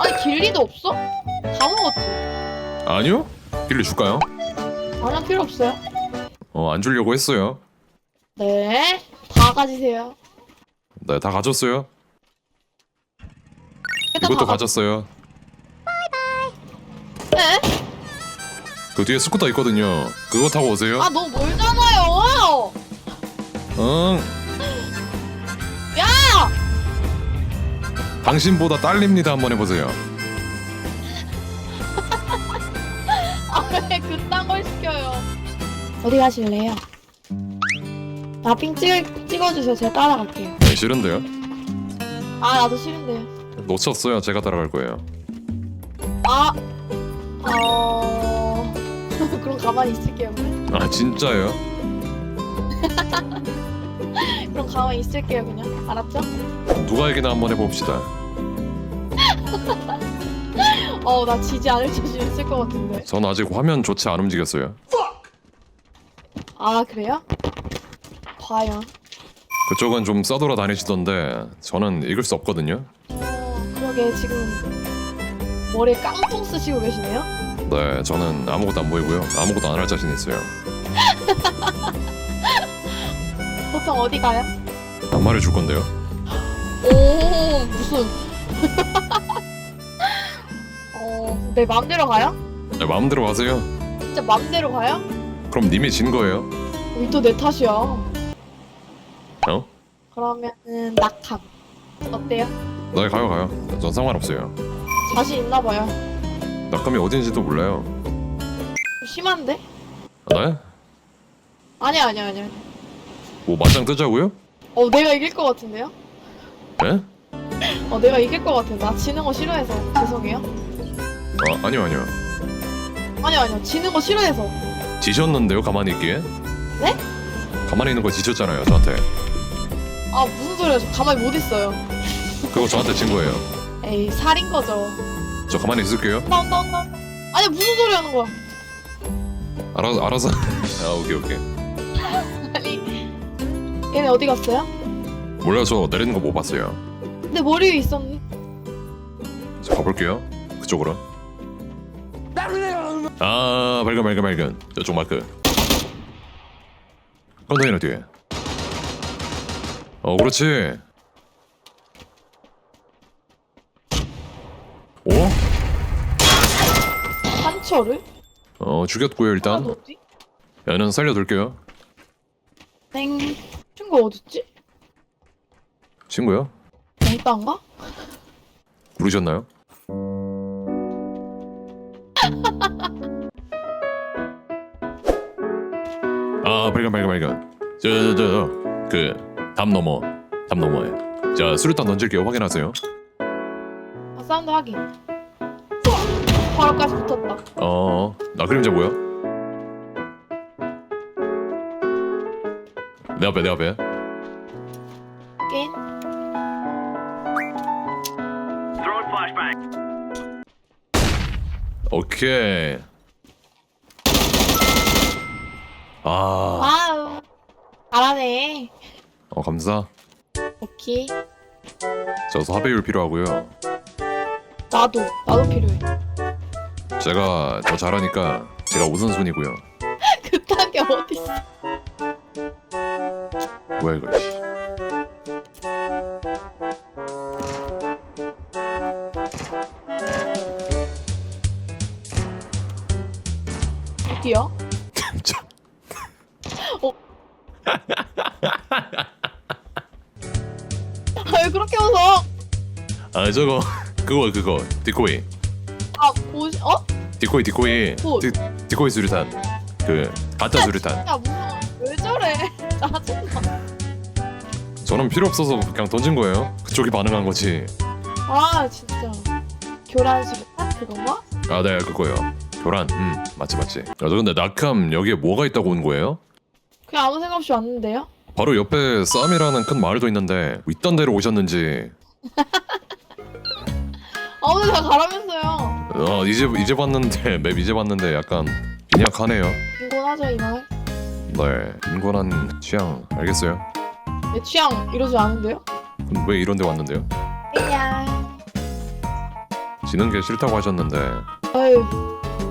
아니 길리도 없어? 다 먹었지. 아니요? 길리 줄까요? 아니 필요 없어요. 어, 안 주려고 했어요. 네. 다 가지세요. 네, 다 가졌어요. 일단 이것도 다 가졌어요. 가- 네? 그 뒤에 스쿠터 있거든요. 그거 타고 오세요. 아 너무 멀잖아요. 응. 당신보다 딸립니다. 한번 해보세요. 아 왜 그딴 걸 시켜요? 어디 가실래요? 나핑 찍 찍어주세요. 제가 따라갈게요. 네, 싫은데요? 아 나도 싫은데요. 놓쳤어요. 제가 따라갈 거예요. 아, 어, 그럼 가만히 있을게요. 그냥. 아, 진짜요? 그럼 가만히 있을게요. 그냥 알았죠? 누가 이기나 한번 해봅시다. 어, 나 지지 않을 자신 있을 것 같은데. 전 아직 화면 조차 안 움직였어요. 아 그래요? 과연. 그쪽은 좀 써돌아 다니시던데 저는 읽을 수 없거든요. 어, 그러게 지금 머리에 깡통 쓰시고 계시네요. 네, 저는 아무것도 안 보이고요. 아무것도 안 할 자신 있어요. 보통 어디 가요? 안 말해줄 건데요. 오 무슨? 어, 내 맘대로 가요? 네, 마음대로 가세요. 진짜 맘대로 가요? 그럼 님이 진 거예요. 왜또내 탓이야? 어? 그러면은 낙함 어때요? 네, 가요, 가요. 전 상관없어요. 자신 있나 봐요. 낙감이 어딘지도 몰라요. 좀 심한데? 네? 아니야 아니야 아니야. 뭐 맞짱 뜨자고요? 어 내가 이길 것 같은데요? 네? 어 내가 이길 것 같아. 나 지는 거 싫어해서 죄송해요. 아, 아니요, 아니요. 아니요 아니요 지는 거 싫어해서. 지셨는데요, 가만히 있기에? 네? 가만히 있는 거 지셨잖아요, 저한테. 아 무슨 소리야? 저 가만히 못 있어요. 그거 저한테 진 거예요. 에이 살인 거죠. 저 가만히 있을게요. 온다 온다 온다. 아니 무슨 소리 하는 거야? 알아서, 알아서. 아, 오케이, 오케이. 아니 얘네 어디 갔어요? 몰라요, 저 내리는 거 못 봤어요. 근데 머리 위에 있었는데. 저 가볼게요. 그쪽으로. 아, 발견, 발견, 발견. 저쪽 마크. 컨테이너 뒤에. 어, 그렇지. 오? 상처를? 어, 죽였고요, 아, 일단. 어디? 얘는 살려둘게요. 땡. 친구 어딨지? 친구요? 몽땅가? 부르셨나요? 아 발견 발견 발견 저 저 저 그 담 넘어 담 넘어에 자 수류탄 던질게요 확인하세요 아 사운드 확인. 바로까지 붙었다. 어나 그림자 뭐야? 내 앞에 내 앞에 게임. 오케이 아 와우. 잘하네. 어, 감사 오케이. 저 사배율 필요하고요 나도 나도 필요해. 제가 더 잘하니까 제가 우선순위고요 그딴 게 어딨어? 이거 씨. 어디야? 진짜 아, 왜 그렇게 웃어? 아 저거 그거 그거 디코이 아 보시 어? 디코이 디코이 뭐? 디, 디코이 수류탄 그 가짜 수류탄 야 무슨 왜 저래? 짜증나. 저는 필요 없어서 그냥 던진 거예요 그쪽이 반응한 거지 아 진짜. 교란 수류탄 그건가? 아네 그거요 교란 음 맞지 맞지 아, 저 근데 낙함 여기에 뭐가 있다고 온 거예요? 그냥 아무 생각 없이 왔는데요? 바로 옆에 쌈이라는 큰 마을도 있는데 있던 데로 오셨는지 아무데 다 가라면서요. 어 이제 이제 봤는데 맵 이제 봤는데 약간 빈약하네요 빈곤하죠 이 말. 네 빈곤한 취향 알겠어요 내 취향 이러지 않은데요? 그럼 왜 이런 데 왔는데요? 그냥 지는 게 싫다고 하셨는데 아유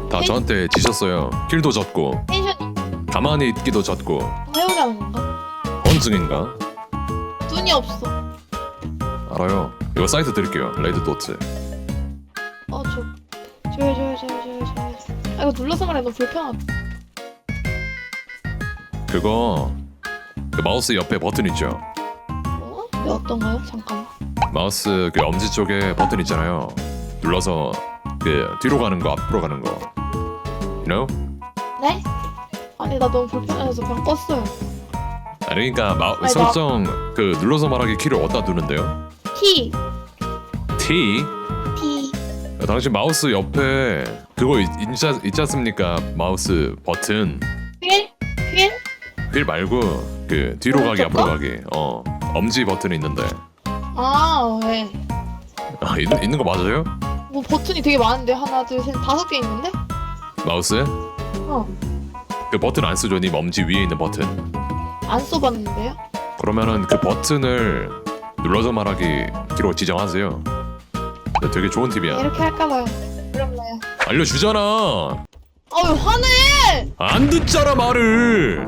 다 저한테 지셨어요. 킬도 졌고 텐션이 가만히 있기도 졌고 해오자는 건가? 헌증인가? 눈이 없어. 알아요. 이거 사이트 드릴게요. 레이드 도트. 어, 저. 저요, 저요, 저요, 저요, 저요. 아, 이거 눌러서 말해. 너무 불편하다. 그거 그 마우스 옆에 버튼 있죠. 어? 네, 어떤가요? 잠깐만. 마우스 그 엄지 쪽에 버튼 있잖아요. 눌러서 그 뒤로 가는 거, 앞으로 가는 거. You know? 네? 아니, 나 너무 불편해서 그냥 껐어요. 아니 그러니까 마, 아니, 나- 설정 그 눌러서 말하기 키를 어디다 누는데요? T. T. T. 당신 마우스 옆에 그거 있, 있지, 않- 있지 않습니까? 마우스 버튼. 휠? 휠? 휠 말고 그 뒤로 가기, 오른쪽 앞으로 거? 가기. 어 엄지 버튼이 있는데 아, 왜? 아, 있, 있는 거 맞아요? 뭐 버튼이 되게 많은데? 하나, 둘, 셋, 다섯 개 있는데? 마우스? 어. 그 버튼 안 쓰죠? 님 엄지 위에 있는 버튼. 안 써봤는데요? 그러면은 그 버튼을 눌러서 말하기 기로 지정하세요. 네, 되게 좋은 팁이야. 이렇게 할까봐요. 어렵네요. 알려주잖아. 아, 왜 화내! 안 듣잖아 말을.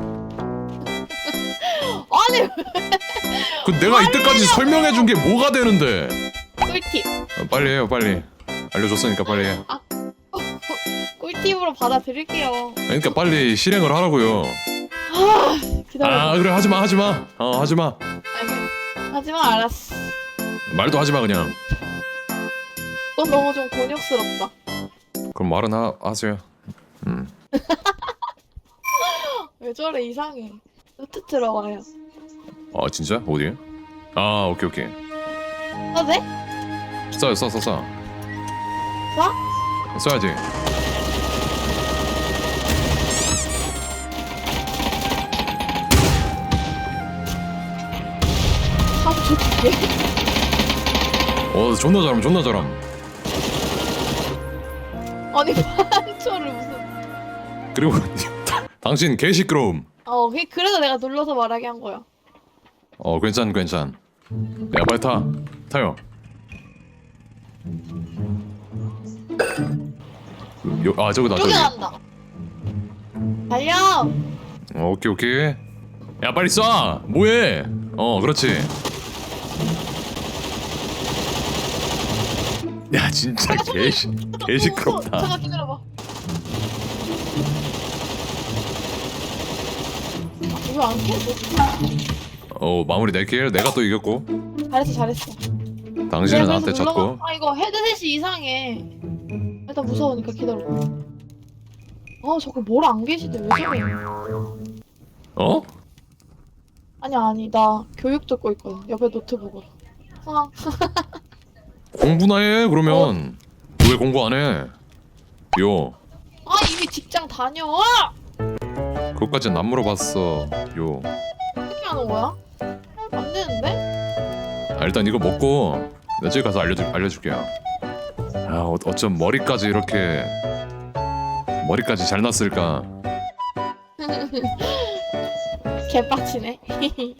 아니, 왜? 그 내가 이때까지 설명해 준 게 뭐가 되는데? 꿀팁. 어, 빨리 해요, 빨리. 알려줬으니까 빨리 해. 꿀팁으로 받아들일게요. 그러니까 빨리 실행을 하라고요. 아, 기다려. 아 그래 하지 마, 하지 마. 어 하지 마. 하지만 알았어. 말도 하지 마 그냥. 넌 너무 좀 곤욕스럽다. 그럼 말은 하, 하세요. 음. 왜 저래 이상해. 노트 들어와요. 아 진짜 어디에? 아 오케이 오케이. 아 네? 쏴쏴 쏴. 쏴? 쏴야지. 어 존나 잘함 존나 잘함. 아니 반초를 무슨? 그리고 당신 개 시끄러움. 어 그- 그래서 내가 눌러서 말하게 한 거야. 어 괜찮 괜찮. 야 빨리 타 타요. 요, 아 저거다 저기. 쪼개간다. 달려. 어, 오케이 오케이. 야 빨리 쏴. 뭐해? 어 그렇지. 야 진짜 개시 개 시끄럽다. 잠깐 기다려봐. 아, 왜안 켜져? 어 마무리 낼게. 내가 또 이겼고. 잘했어 잘했어. 당신은 나한테 그래서 졌고. 아 이거 헤드셋이 이상해. 일단 무서우니까 기다려. 아 자꾸 뭘안 계시대 왜 저래? 어? 아니 나 교육 듣고 있거든. 옆에 노트북으로. 아 공부나 해 그러면. 왜 공부 안 해? 요. 아 이미 직장 다녀. 그것까진 안 물어봤어. 요. 어떻게 하는 거야? 안 되는데? 아, 일단 이거 먹고 나 집에 가서 알려줄 알려줄게요. 아 어, 어쩜 머리까지 이렇게 머리까지 잘 났을까? 개빡치네.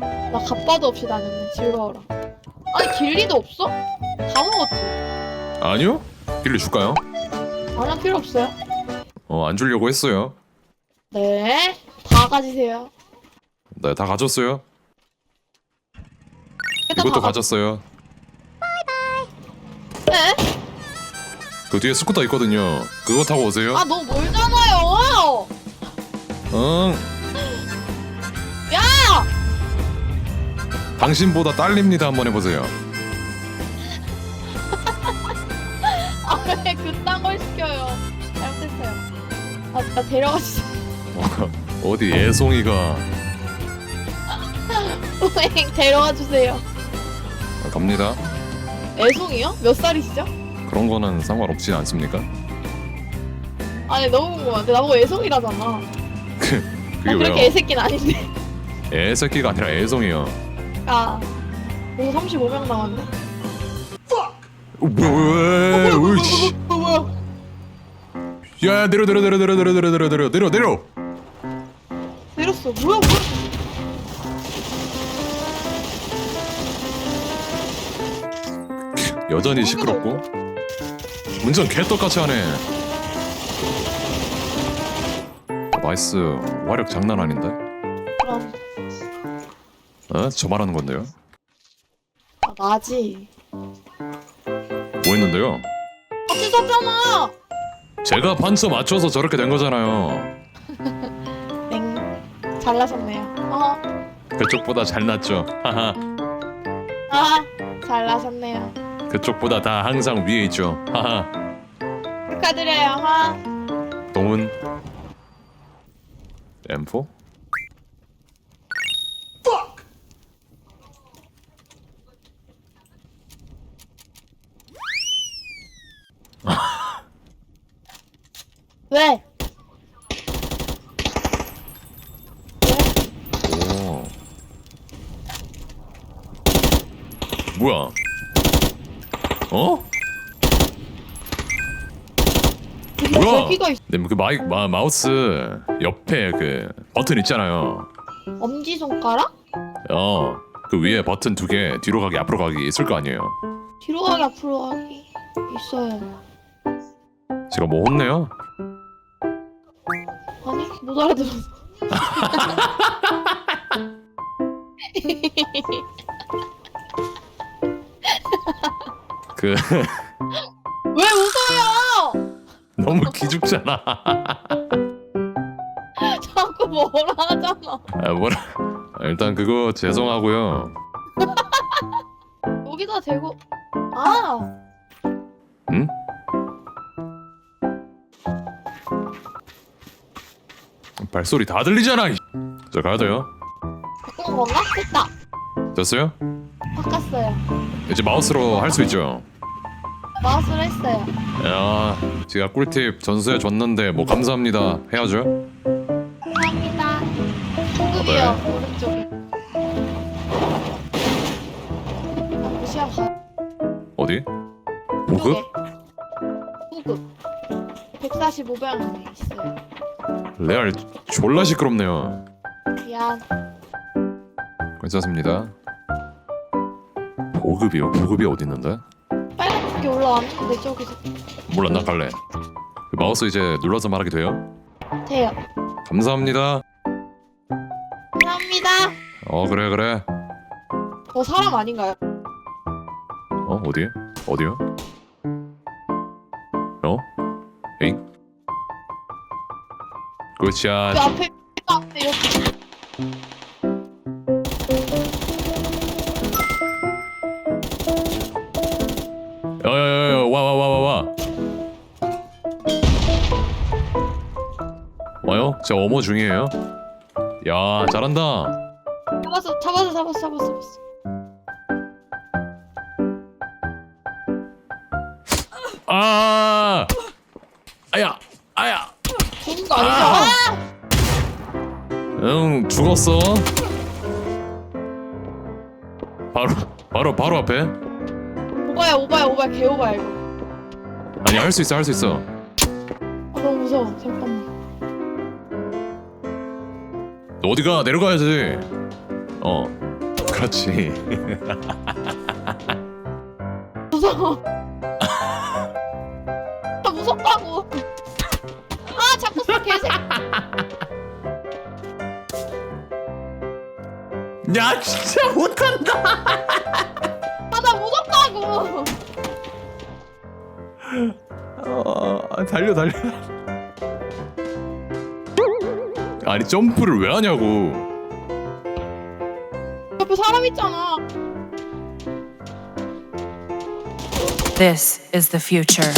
나 갑바도 없이 다녔네. 즐거워라. 아니 길리도 없어? 다 먹었지. 아니요? 길리 줄까요? 아니야 필요 없어요. 어 안 주려고 했어요. 네. 다 가지세요. 네 다 가졌어요. 일단 이것도 다 가졌어요. 네? 그 뒤에 스쿠터 있거든요. 그거 타고 오세요. 아 너무 멀잖아요. 응. 당신보다 딸립니다 한번 해보세요. 아 왜 그딴 걸 시켜요? 잘못했어요. 아, 나 데려가 주세요. 어디 애송이가 선생님 데려가 주세요. 아, 갑니다. 애송이요? 몇 살이시죠? 그런 거는 상관없지 않습니까? 아니 너무 궁금한데 나보고 애송이라잖아. 그게 나 그렇게 왜요? 애새끼는 아닌데. 애새끼가 아니라 애송이요. 아. 그래서 35명 나왔네. 어, 뭐야 왜? 뭐야, 으이씨. 뭐야, 뭐야, 뭐야. 야 내려 내려 내려 내려 내려 내려 내려 내려 내려 내려. 내렸어. 뭐야 뭐야. 여전히 시끄럽고 운전 개떡같이 하네. 나이스. 화력 장난 아닌데? 어? 저 말하는 건데요? 아, 나지. 뭐 했는데요? 같이 샀잖아. 제가 판서 맞춰서 저렇게 된 거잖아요. 땡. 잘나셨네요. 어. 그쪽보다 잘났죠. 하하. 아, 잘나셨네요. 그쪽보다 다 항상 위에 있죠. 하하. 축하드려요. 하. 동은 M4? 왜? 오. 뭐야? 어? 이게 뭐야? 있... 네, 그 마이 마, 마우스 옆에 그 버튼 있잖아요. 엄지 손가락? 어. 그 위에 버튼 두 개 뒤로 가기 앞으로 가기 있을 거 아니에요. 뒤로 가기 앞으로 가기 있어요. 제가 뭐 혼내요? 아니 못 알아들었어. 그 왜 웃어요? 너무 기죽잖아. 자꾸 뭐라 하잖아. 아, 뭐라? 아, 일단 그거 죄송하고요. 여기다 대고 아 응? 발소리 다 들리잖아. 이. 자 가야 돼요. 바꾼 건가? 됐다. 됐어요? 바꿨어요. 이제 마우스로 할 수 있죠. 마우스로 했어요. 야, 제가 꿀팁 전수해 줬는데 뭐 감사합니다. 해야죠. 감사합니다. 호급이요 네. 아, 무시하고 가. 어디? 보급? 145방에 있어요. 레알 졸라 시끄럽네요. 미안. 괜찮습니다. 보급이요? 보급이 어디 있는데? 빨간색이 올라왔는데 저기서 몰라 나 갈래. 그 마우스 이제 눌러서 말하게 돼요? 돼요. 감사합니다. 감사합니다. 어 그래 그래. 어 사람 아닌가요? 어 어디? 어디요? 굿샷. 그 앞에 그 앞에 여기. 야야야야 와와 와 와 와. 와요? 저 어머 중이에요. 야 잘한다. 잡았어 잡았어 잡았어 잡았어 잡았어. 아. 아야. 죽었어. 바로 바로 바로 앞에. 오바야 오바야 오바야 개 오바야 이거. 아니 할 수 있어 할 수 있어. 아, 너무 무서워. 잠깐만. 너 어디가 내려가야지. 어. 그렇지. 무서워. 야 진짜 못한다. 아 나 무섭다고. 어, 달려 달려. 아니 점프를 왜 하냐고. 옆에 사람 있잖아. This is the future.